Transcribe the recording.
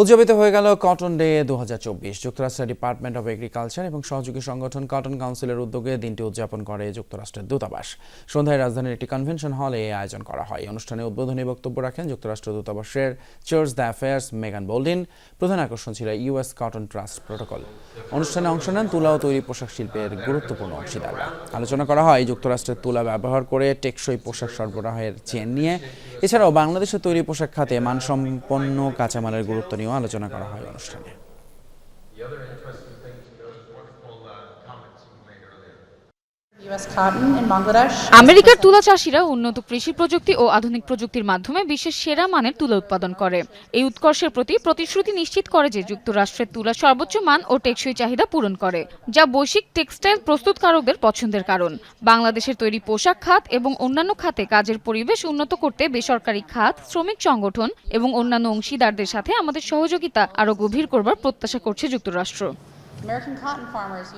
উদযাপিত হয়ে গেল কটন ডে দু যুক্তরাষ্ট্রের ডিপার্টমেন্ট অব এগ্রিকালচার এবং সহযোগী সংগঠন কটন কাউন্সিলের উদ্যোগে দিনটি উদযাপন করে যুক্তরাষ্ট্রের দূতাবাস। সন্ধ্যায় রাজধানীর একটি কনভেনশন হলে এই আয়োজন করা হয়। অনুষ্ঠানে উদ্বোধনী বক্তব্য রাখেন যুক্তরাষ্ট্র দূতাবাসের চার্জ দ্য অ্যাফেয়ার্স মেগান বোল্ডিন প্রধান আকর্ষণ ছিল ইউএস কটন ট্রাস্ট প্রোটোকল অনুষ্ঠানে অংশ নেন তুলা ও তৈরি পোশাক শিল্পের গুরুত্বপূর্ণ অংশীদাররা। আলোচনা করা হয় যুক্তরাষ্ট্রের তুলা ব্যবহার করে টেকসই পোশাক সরবরাহের চেন নিয়ে। এছাড়াও বাংলাদেশের তৈরি পোশাক খাতে মানসম্পন্ন কাঁচামালের গুরুত্ব নিয়েও আলোচনা করা হয় অনুষ্ঠানে। আমেরিকার তুলা চাষিরা উন্নত কৃষি প্রযুক্তি ও আধুনিক প্রযুক্তির মাধ্যমে বিশ্বের সেরা মানের তুলা উৎপাদন করে। এই উৎকর্ষের প্রতি প্রতিশ্রুতি নিশ্চিত করে যে যুক্তরাষ্ট্রের তুলা সর্বোচ্চ মান ও টেকসই চাহিদা পূরণ করে যা বৈশ্বিক টেক্সটাইল প্রস্তুতকারকদের পছন্দের কারণ। বাংলাদেশের তৈরি পোশাক খাত এবং অন্যান্য খাতে কাজের পরিবেশ উন্নত করতে বেসরকারি খাত শ্রমিক সংগঠন এবং অন্যান্য অংশীদারদের সাথে আমাদের সহযোগিতা আরও গভীর করবার প্রত্যাশা করছে যুক্তরাষ্ট্র। American cotton farmers.